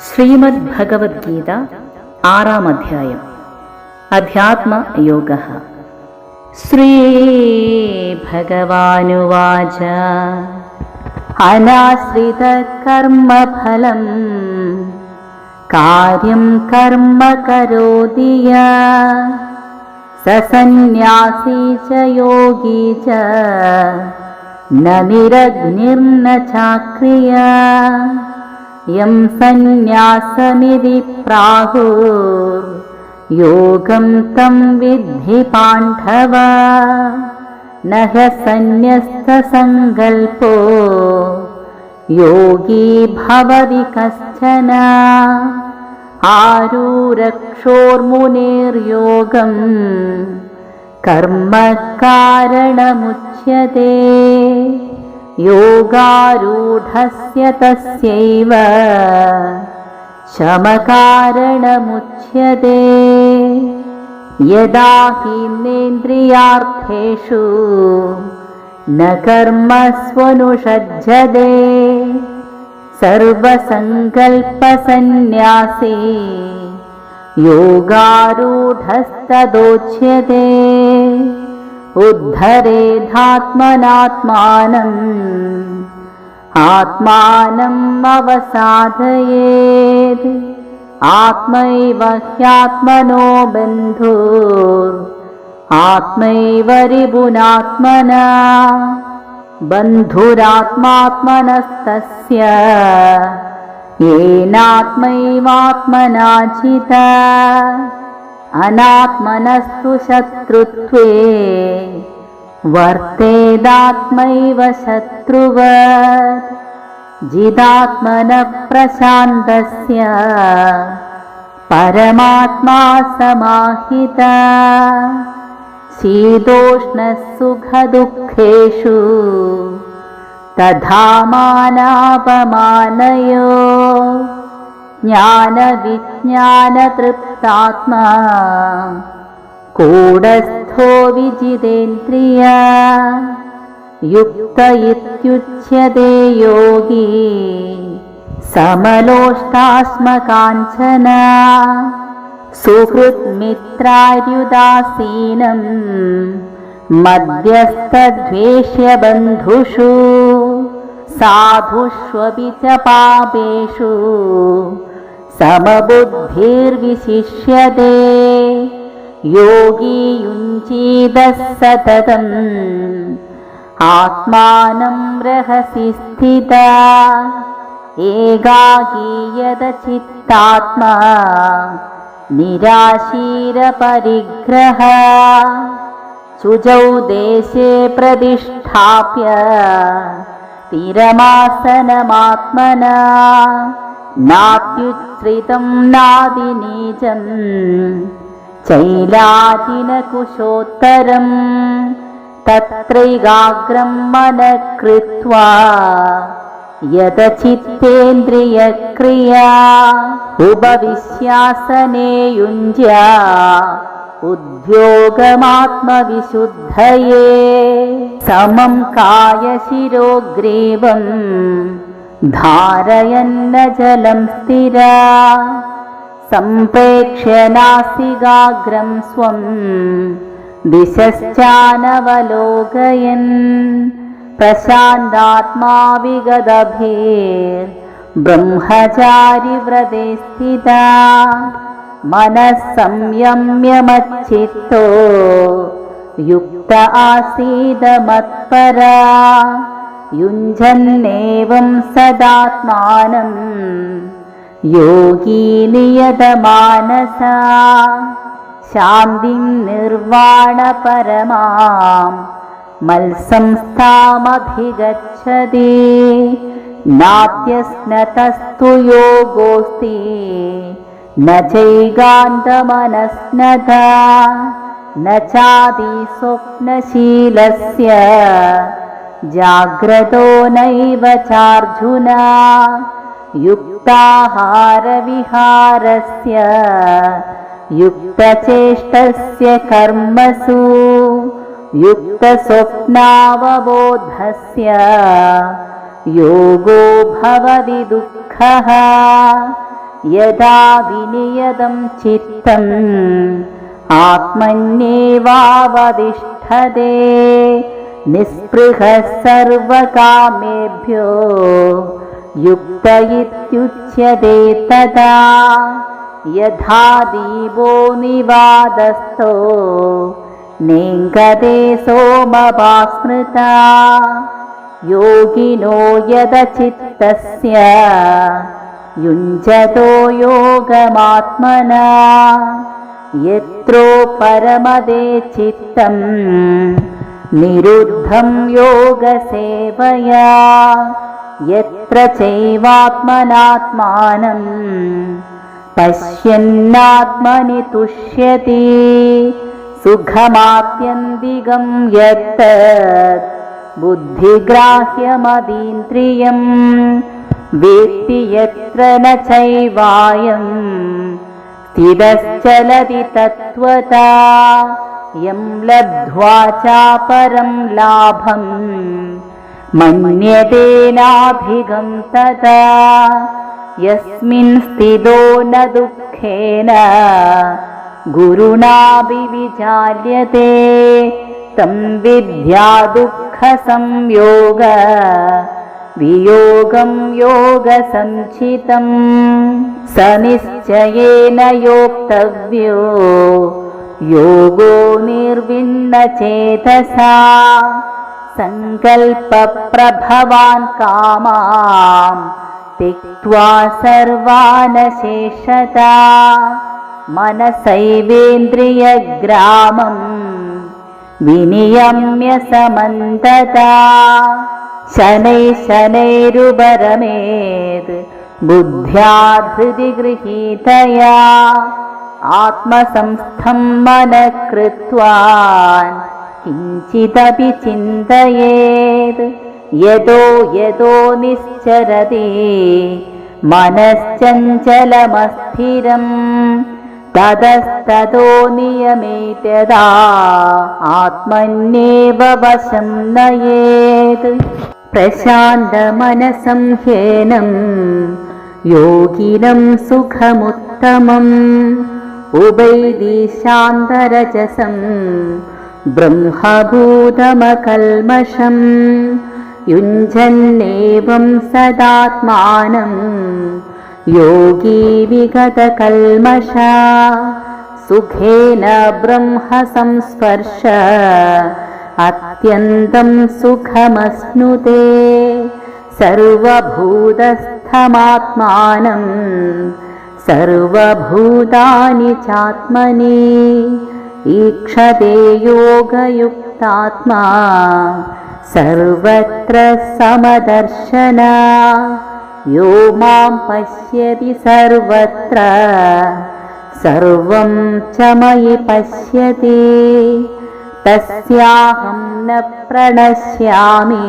श्रीमद्भगवद्गीता आरामध्यायम् अध्यात्मयोगः श्रीभगवानुवाच. अनाश्रितकर्मफलम्. कार्यं कर्म करोति य. स सन्न्यासी च योगी च. न निरग्निर्न चाक्रिया यं सन्न्यासमिति प्राहुर्योगं तं विद्धि पाण्डव। न ह्यसन्न्यस्तसङ्कल्पो योगी भवति कश्चन। आरूरक्षोर्मुनेर्योगम् कर्मकारणमुच्यते योगारूढस्य तस्यैव। शमकारणमुच्यते। यदा हीन्द्रियार्थेषु न कर्मस्वनुषज्जते सर्वसङ्कल्पसन्न्यासी योगारूढस्तदोच्यते उद्धरेधात्मनात्मानम् आत्मानम् अवसाधयेत्। आत्मैव ह्यात्मनो बन्धुर् आत्मैव रिपुनात्मना बन्धुरात्मात्मनस्तस्य। येनात्मैवात्मना चिता अनात्मनस्तु शत्रुत्वे वर्तेदात्मैव शत्रुवत् जिदात्मनप्रशान्तस्य परमात्मा समाहिता। शीतोष्णसुखदुःखेषु तथा मानापमानयो ആത്മാ കൂടസ്ഥോ വിജിതേന്ദ്രിയ. യുക്ത ഇത്യുച്യതേ യോഗി. സമലോഷ്ടാസ്മകാഞ്ചന. സുഹൃത്മിത്രാര്യുദാസീനം. മധ്യസ്ഥദ്വേഷ്യബന്ധുഷു. സാധുഷ്വപി ച പാപേഷു समबुद्धिर्विशिष्यते। योगी युञ्जीदः सततम् आत्मानं रहसि स्थिता। एकाकीयदचित्तात्मा निराशीरपरिग्रह। शुचौ देशे प्रतिष्ठाप्य। स्थिरमासनमात्मना നാപ്യുശ്രിതം നാദിനീചം ചൈലാജിനകുശോത്തരം തത്രൈകാഗ്രം മനഃകൃത്വാ യഥചിത്തേന്ദ്രിയക്രിയാ ഉപവിശ്യാസനേ യുഞ്ജ ഉദ്യോഗമാത്മവിശുദ്ധയേ. സമം കായശിരോഗ്രീവം धारयन्न जलं स्थिरा। सम्प्रेक्ष्य नासिगाग्रं स्वम् दिशश्चानवलोकयन् प्रशान्तात्मा विगदभिर्ब्रह्मचारिव्रते स्थिता। मनः संयम्यमच्चित्तो। युक्त आसीदमत्परा युञ्जन्नेवं सदात्मानम् योगी नियतमानसा शान्तिं निर्वाणपरमाम् मल्संस्थामभिगच्छति नाद्यस्नतस्तु योगोऽस्ति न चैगान्तमनस्नता न चादिस्वप्नशीलस्य जाग्रतो नैव चार्जुना। युक्ताहारविहारस्य युक्तचेष्टस्य कर्मसु युक्तस्वप्नावबोधस्य। योगो भवति दुःखः यदा विनियतं चित्तम् आत्मन्येवावतिष्ठते निःस्पृहः सर्वकामेभ्यो युक्त इत्युच्यते तदा यथा दीपो निवादस्थो नेङ्गते सोमपास्मृता योगिनो यदचित्तस्य युञ्जतो योगमात्मना यत्रो परमदे चित्तम् निरुद्धं योगसेवया यत्र चैवात्मनात्मानम् पश्यन्नात्मनि तुष्यति सुखमात्यन्तिकं यत् बुद्धिग्राह्यमदीन्द्रियम् वेत्ति यत्र न चैवायम् स्थिरश्चलति तत्त्वता यं लब्ध्वा चापरं लाभम् मन्यतेनाधिगं तदा। यस्मिन् स्थितो न दुःखेन। गुरुणापि विचाल्यते तं विद्या दुःखसंयोग। वियोगं योगसञ्चितम् स निश्चयेन योक्तव्यो योगो निर्विण्णचेतसा सङ्कल्पप्रभवान् कामाम् त्यक्त्वा सर्वानशेषता मनसैवेन्द्रियग्रामम् विनियम्य समन्तता शनैः शनैरुपरमेत् बुद्ध्या धृति गृहीतया ആത്മസംസ്ഥം മനഃകൃത്വാൻ കിഞ്ചിദപി ചിന്തയേത്? യതോ യദോ നിശ്ചരതി മനശ്ചഞ്ചലമസ്ഥിരം തതസ്തോ നിയമേത്യതാ ആത്മന്യേവ വശം നയേത്? പ്രശാന്തമനസം ഹേനം യോഗിനം സുഖമുത്തമം. ഉഭൈദീശാന്തരജസം ബ്രഹ്മഭൂതമകൽമഷം യുഞ്ജന്നേവം സദാത്മാനം യോഗീ വിഗതകൽമഷ സുഖേന ബ്രഹ്മസംസ്പർശ അത്യന്തം സുഖമശ്നുതേ സർവഭൂതസ്ഥമാത്മാനം सर्वभूतानि चात्मनि ईक्षते योगयुक्तात्मा सर्वत्र समदर्शना यो मां पश्यति सर्वत्र सर्वं च मयि पश्यति तस्याहं न प्रणश्यामि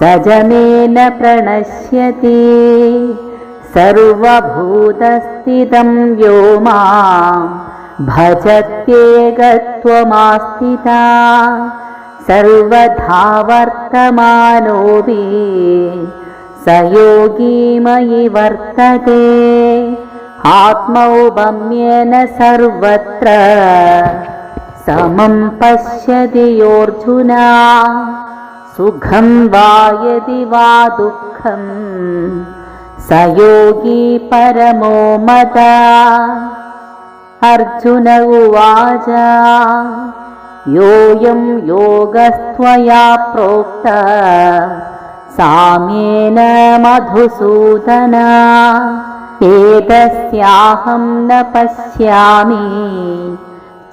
स जमे न प्रणश्यति सर्वभूतस्थितं यो मां भजत्येकत्वमास्थिता सर्वधा वर्तमानोऽपि स योगी मयि वर्तते। आत्मौपम्येन सर्वत्र समं पश्यति योऽर्जुना। सुखं वा यदि वा दुःखं स योगी परमो मदा। अर्जुन उवाच योऽयं योगस्त्वया प्रोक्त। साम्येन मधुसूदन एतस्याहं न पश्यामि।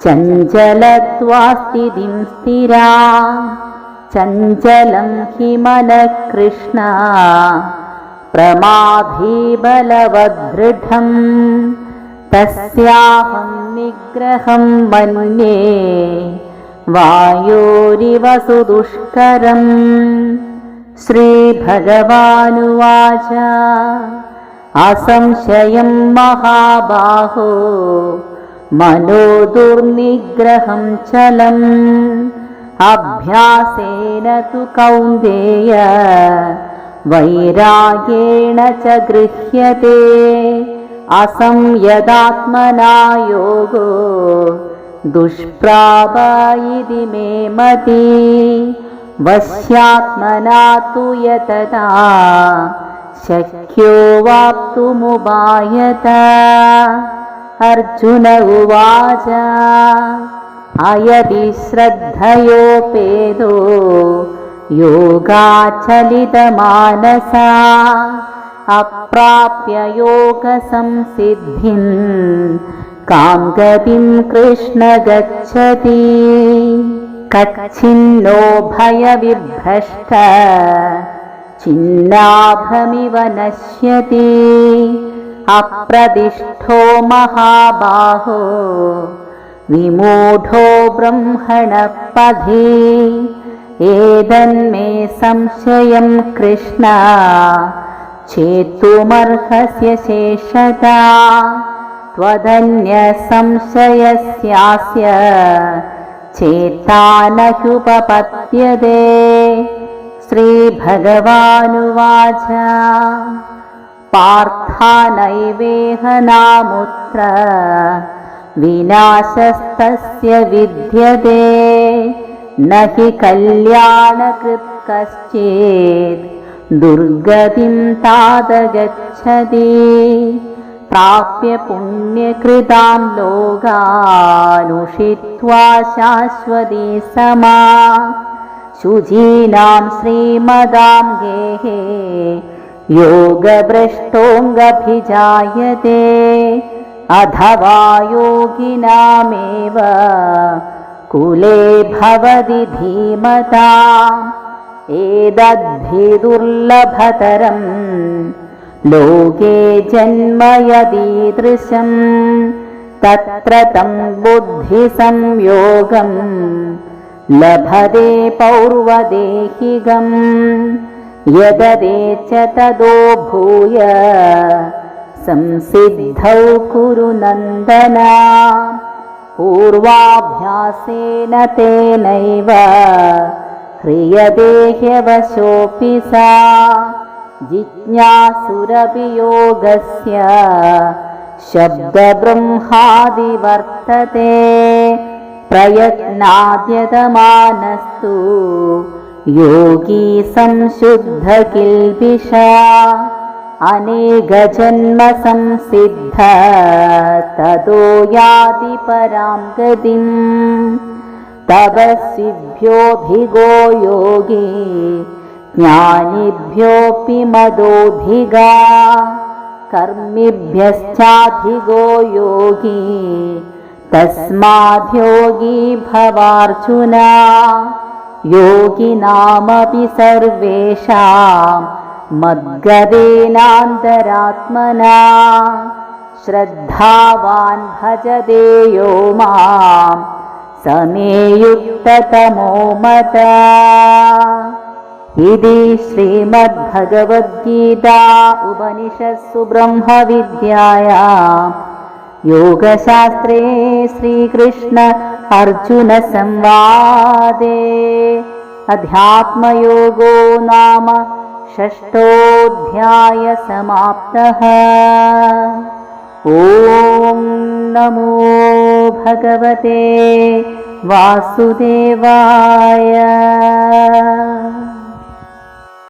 चञ्चलत्वास्तिदिं स्थिरा चञ्चलं हि मनः कृष्ण प्रमाधीबलवदृढम् तस्याहं निग्रहं मन्ये वायोरिव सुदुष्करम् श्रीभगवानुवाच असंशयं महाबाहो मनो दुर्निग्रहं चलम्। अभ्यासेन तु कौन्देय वैराग्येण च गृह्यते। असंयदात्मना योगो दुष्प्राप इति मे मति। वश्यात्मना तु यतता शक्यो वाप्तुमुपायत अर्जुन उवाच अयदि श्रद्धयोपेदो योगाचलितमानसा अप्राप्य योगसंसिद्धिम् कां गतिं कृष्ण गच्छति। कच्छिन्नो भयविभ्रष्ट छिन्नाभमिव नश्यति। अप्रदिष्ठो महाबाहो विमूढो ब्रह्मणपधि एतन्मे संशयं कृष्ण। चेतुमर्हस्य शेषता त्वदन्यसंशयस्यास्य चेता न ह्युपपद्यते। श्रीभगवानुवाच। पार्थानैवेह नामुत्र विनाशस्तस्य विद्यते न हि कल्याणकृत् कश्चित् दुर्गतिं तादगच्छति। प्राप्य पुण्यकृतां लोगानुषित्वा शाश्वती समा। शुचीनां श्रीमदां गेहे योगभ्रष्टोऽङ्गभिजायते। अथवा योगिनामेव कुले भवति धीमता एतद्भिदुर्लभतरम् लोके जन्म यदीदृशम् तत्र तं बुद्धिसंयोगम्। लभते पौर्वदेहिगम् यददे च तदो भूय। संसिद्धौ कुरु नन्दना पूर्वाभ्यासेन तेनैव ह्रियदेह्यवशोऽपि सा जिज्ञासुरपि योगस्य शब्दब्रह्मादिवर्तते प्रयत्नाद्यतमानस्तु योगी संशुद्धकिल्बिषा अनेकजन्मसंसिद्ध ततो याति परां गतिम्। तपस्विभ्योऽधिगो योगी ज्ञानिभ्योऽपि मदोऽधिगा कर्मिभ्यश्चाधिगो योगी तस्माद्योगी भवार्जुना। योगिनामपि सर्वेषां मद्गदेनान्तरात्मना। श्रद्धावान् भजते यो मां समे युक्ततमो मता इति श्रीमद्भगवद्गीता उपनिषत्सु ब्रह्मविद्याया योगशास्त्रे श्रीकृष्ण अर्जुनसंवादे अध्यात्मयोगो नाम षष्ठोऽध्यायसमाप्तः। ॐ नमो भगवते वासुदेवाय